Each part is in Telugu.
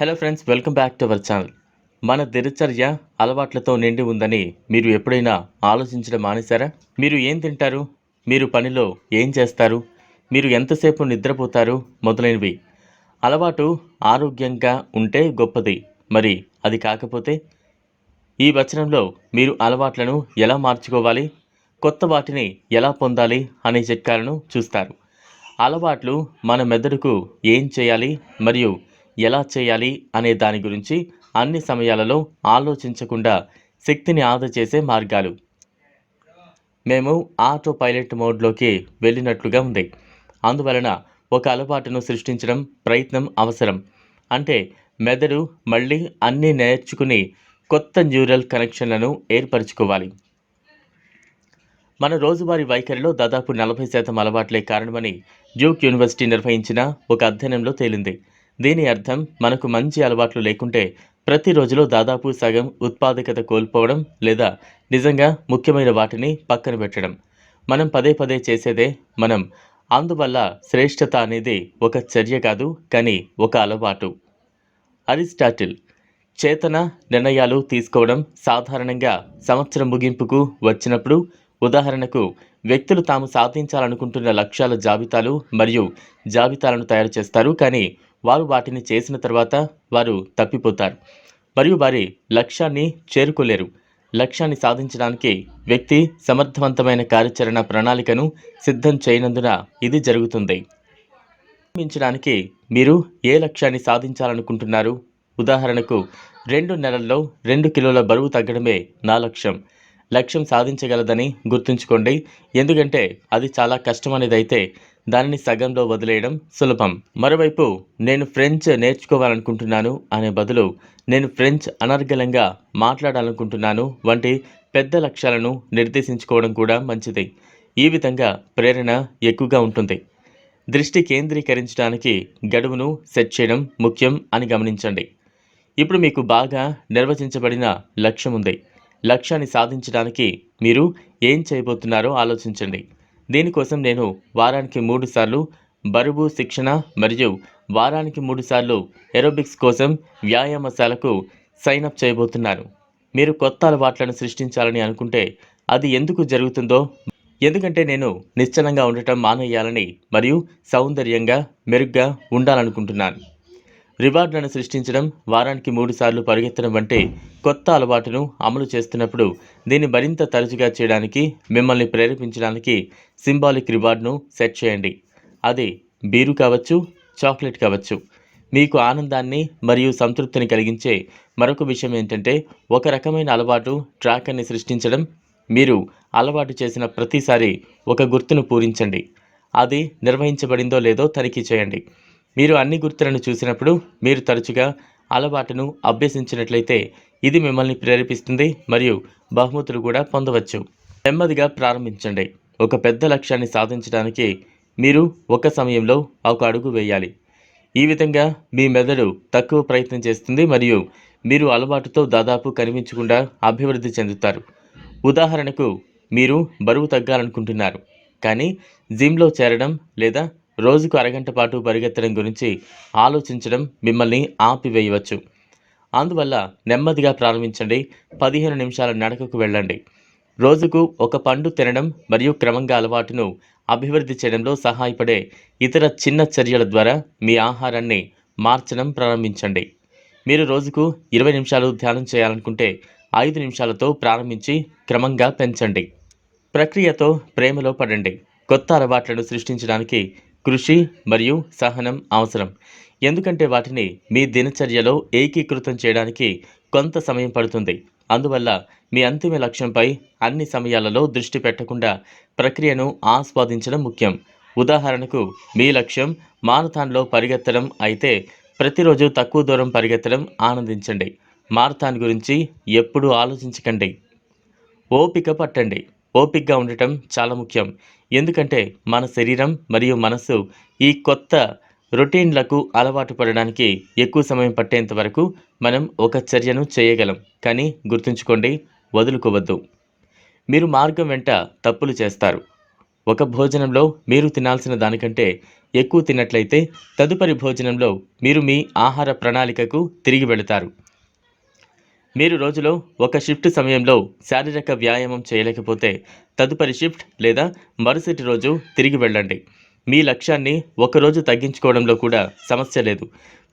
Hello friends welcome back to our channel. మన దినచర్య అలవాట్లతో నిండి ఉందని మీరు ఎప్పుడైనా ఆలోచించడం మానేశారా? మీరు ఏం తింటారు? మీరు పనిలో ఏం చేస్తారు? మీరు ఎంతసేపు నిద్రపోతారు? మొదలైనవి. అలవాటు ఆరోగ్యంగా ఉంటే గొప్పది. మరి అది కాకపోతే? ఈ వచనంలో మీరు అలవాట్లను ఎలా మార్చుకోవాలి? కొత్త వాటిని ఎలా పొందాలి? అనే చిట్కాలను చూస్తారు. అలవాట్లు మన మెదడుకు ఏం చేయాలి? మరియు ఎలా చేయాలి అనే దాని గురించి అన్ని సమయాలలో ఆలోచించకుండా శక్తిని ఆదా చేసే మార్గాలు. మేము ఆటో పైలట్ మోడ్లోకి వెళ్ళినట్లుగా ఉంది. అందువలన ఒక అలవాటును సృష్టించడం ప్రయత్నం అవసరం. అంటే మెదడు మళ్ళీ అన్నీ నేర్చుకుని కొత్త న్యూరల్ కనెక్షన్లను ఏర్పరచుకోవాలి. మన రోజువారీ వైఖరిలో దాదాపు నలభై శాతం అలవాట్లే కారణమని డ్యూక్ యూనివర్సిటీ నిర్వహించిన ఒక అధ్యయనంలో తేలింది. దీని అర్థం మనకు మంచి అలవాట్లు లేకుంటే ప్రతి రోజులో దాదాపు సగం ఉత్పాదకత కోల్పోవడం లేదా నిజంగా ముఖ్యమైన వాటిని పక్కన పెట్టడం. మనం పదే పదే చేసేదే మనం. అందువల్ల శ్రేష్టత అనేది ఒక చర్య కాదు కానీ ఒక అలవాటు. అరిస్టాటిల్. చేతన నిర్ణయాలు తీసుకోవడం సాధారణంగా సంవత్సరం ముగింపుకు వచ్చినప్పుడు ఉదాహరణకు వ్యక్తులు తాము సాధించాలనుకుంటున్న లక్ష్యాల జాబితాలు మరియు జాబితాలను తయారు చేస్తారు కానీ వారు వాటిని చేసిన తర్వాత వారు తప్పిపోతారు. మరియు వారి లక్ష్యాన్ని చేరుకోలేరు. లక్ష్యాన్ని సాధించడానికి వ్యక్తి సమర్థవంతమైన కార్యాచరణ ప్రణాళికను సిద్ధం చేయనందున ఇది జరుగుతుంది. ప్రారంభించడానికి మీరు ఏ లక్ష్యాన్ని సాధించాలనుకుంటున్నారు? ఉదాహరణకు రెండు నెలల్లో రెండు కిలోల బరువు తగ్గడమే నా లక్ష్యం. లక్ష్యం సాధించగలదని గుర్తుంచుకోండి. ఎందుకంటే అది చాలా కష్టమనేదైతే దానిని సగంలో వదిలేయడం సులభం. మరోవైపు నేను ఫ్రెంచ్ నేర్చుకోవాలనుకుంటున్నాను అనే బదులు నేను ఫ్రెంచ్ అనర్గళంగా మాట్లాడాలనుకుంటున్నాను వంటి పెద్ద లక్ష్యాలను నిర్దేశించుకోవడం కూడా మంచిది. ఈ విధంగా ప్రేరణ ఎక్కువగా ఉంటుంది. దృష్టి కేంద్రీకరించడానికి గడువును సెట్ చేయడం ముఖ్యం అని గమనించండి. ఇప్పుడు మీకు బాగా నిర్వచించబడిన లక్ష్యం ఉంది. లక్ష్యాన్ని సాధించడానికి మీరు ఏం చేయబోతున్నారో ఆలోచించండి. దీనికోసం నేను వారానికి మూడు సార్లు బరువు శిక్షణ మరియు వారానికి మూడు సార్లు ఎరోబిక్స్ కోసం వ్యాయామశాలకు సైన్ అప్ చేయబోతున్నాను మీరు కొత్త అలవాట్లను సృష్టించాలని అనుకుంటే అది ఎందుకు జరుగుతుందో ఎందుకంటే నేను నిశ్చలంగా ఉండటం మానేయాలని మరియు సౌందర్యంగా మెరుగ్గా ఉండాలనుకుంటున్నాను. రివార్డులను సృష్టించడం వారానికి మూడుసార్లు పరిగెత్తడం వంటి కొత్త అలవాటును అమలు చేస్తున్నప్పుడు దీన్ని మరింత తరచుగా చేయడానికి మిమ్మల్ని ప్రేరేపించడానికి సింబాలిక్ రివార్డ్ను సెట్ చేయండి. అది బీరు కావచ్చు చాక్లెట్ కావచ్చు. మీకు ఆనందాన్ని మరియు సంతృప్తిని కలిగించే మరొక విషయం ఏంటంటే ఒక రకమైన అలవాటు ట్రాకర్ని సృష్టించడం. మీరు అలవాటు చేసిన ప్రతిసారి ఒక గుర్తును పూరించండి. అది నిర్వహించబడిందో లేదో తనిఖీ చేయండి. మీరు అన్ని గుర్తులను చూసినప్పుడు మీరు తరచుగా అలవాటును అభ్యసించినట్లయితే ఇది మిమ్మల్ని ప్రేరేపిస్తుంది మరియు బహుమతులు కూడా పొందవచ్చు. నెమ్మదిగా ప్రారంభించండి. ఒక పెద్ద లక్ష్యాన్ని సాధించడానికి మీరు ఒక సమయంలో ఒక అడుగు వేయాలి. ఈ విధంగా మీ మెదడు తక్కువ ప్రయత్నం చేస్తుంది మరియు మీరు అలవాటుతో దాదాపు కనిపించకుండా అభివృద్ధి చెందుతారు. ఉదాహరణకు మీరు బరువు తగ్గాలనుకుంటున్నారు కానీ జిమ్లో చేరడం లేదా రోజుకు అరగంట పాటు పరిగెత్తడం గురించి ఆలోచించడం మిమ్మల్ని ఆపివేయవచ్చు. అందువల్ల నెమ్మదిగా ప్రారంభించండి. పదిహేను నిమిషాల నడకకు వెళ్ళండి. రోజుకు ఒక పండు తినడం మరియు క్రమంగా అలవాటును అభివృద్ధి చేయడంలో సహాయపడే ఇతర చిన్న చర్యల ద్వారా మీ ఆహారాన్ని మార్చడం ప్రారంభించండి. మీరు రోజుకు ఇరవై నిమిషాలు ధ్యానం చేయాలనుకుంటే ఐదు నిమిషాలతో ప్రారంభించి క్రమంగా పెంచండి. ప్రక్రియతో ప్రేమలో పడండి. కొత్త అలవాట్లను సృష్టించడానికి కృషి మరియు సహనం అవసరం. ఎందుకంటే వాటిని మీ దినచర్యలో ఏకీకృతం చేయడానికి కొంత సమయం పడుతుంది. అందువల్ల మీ అంతిమ లక్ష్యంపై అన్ని సమయాలలో దృష్టి పెట్టకుండా ప్రక్రియను ఆస్వాదించడం ముఖ్యం. ఉదాహరణకు మీ లక్ష్యం మారథాన్లో పరిగెత్తడం అయితే ప్రతిరోజు తక్కువ దూరం పరిగెత్తడం ఆనందించండి. మారథాన్ గురించి ఎప్పుడూ ఆలోచించకండి. ఓపిక పట్టండి. ఓపిక్గా ఉండటం చాలా ముఖ్యం. ఎందుకంటే మన శరీరం మరియు మనస్సు ఈ కొత్త రొటీన్లకు అలవాటు పడడానికి ఎక్కువ సమయం పట్టేంత వరకు మనం ఒక చర్యను చేయగలం. కానీ గుర్తుంచుకోండి వదులుకోవద్దు. మీరు మార్గం వెంట తప్పులు చేస్తారు. ఒక భోజనంలో మీరు తినాల్సిన దానికంటే ఎక్కువ తిన్నట్లయితే తదుపరి భోజనంలో మీరు మీ ఆహార ప్రణాళికకు తిరిగి వెళతారు. మీరు రోజులో ఒక షిఫ్ట్ సమయంలో శారీరక వ్యాయామం చేయలేకపోతే తదుపరి షిఫ్ట్ లేదా మరుసటి రోజు తిరిగి వెళ్ళండి. మీ లక్ష్యాన్ని ఒకరోజు తగ్గించుకోవడంలో కూడా సమస్య లేదు.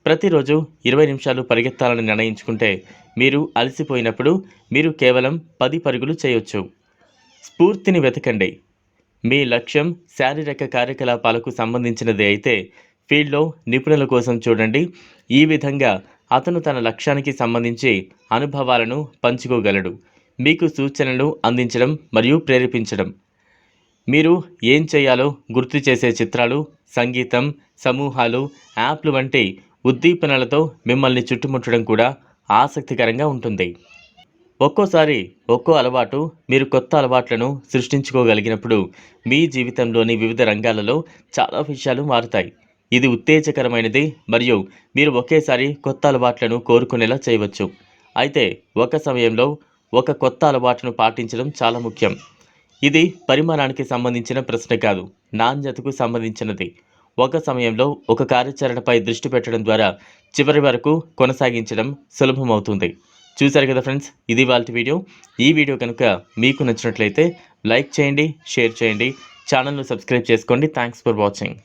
ప్రతిరోజు ఇరవై నిమిషాలు పరిగెత్తాలని నిర్ణయించుకుంటే మీరు అలసిపోయినప్పుడు మీరు కేవలం పది పరుగులు చేయొచ్చు. స్ఫూర్తిని వెతకండి. మీ లక్ష్యం శారీరక కార్యకలాపాలకు సంబంధించినది అయితే ఫీల్డ్లో నిపుణుల కోసం చూడండి. ఈ విధంగా అతను తన లక్ష్యానికి సంబంధించి అనుభవాలను పంచుకోగలడు. మీకు సూచనలు అందించడం మరియు ప్రేరేపించడం. మీరు ఏం చేయాలో గుర్తు చేసే చిత్రాలు సంగీతం సమూహాలు యాప్లు వంటి ఉద్దీపనలతో మిమ్మల్ని చుట్టుముట్టడం కూడా ఆసక్తికరంగా ఉంటుంది. ఒక్కోసారి ఒక్కో అలవాటు మీరు కొత్త అలవాట్లను సృష్టించుకోగలిగినప్పుడు మీ జీవితంలోని వివిధ రంగాలలో చాలా విషయాలు మారుతాయి. ఇది ఉత్తేజకరమైనది మరియు మీరు ఒకేసారి కొత్త అలవాట్లను కోరుకునేలా చేయవచ్చు. అయితే ఒక సమయంలో ఒక కొత్త అలవాటును పాటించడం చాలా ముఖ్యం. ఇది పరిమాణానికి సంబంధించిన ప్రశ్న కాదు నాణ్యతకు సంబంధించినది. ఒక సమయంలో ఒక కార్యాచరణపై దృష్టి పెట్టడం ద్వారా చివరి వరకు కొనసాగించడం సులభమవుతుంది. చూశారు కదా ఫ్రెండ్స్ ఇది వాళ్ళ వీడియో. ఈ వీడియో కనుక మీకు నచ్చినట్లయితే లైక్ చేయండి షేర్ చేయండి ఛానల్ను సబ్స్క్రైబ్ చేసుకోండి. Thanks for watching.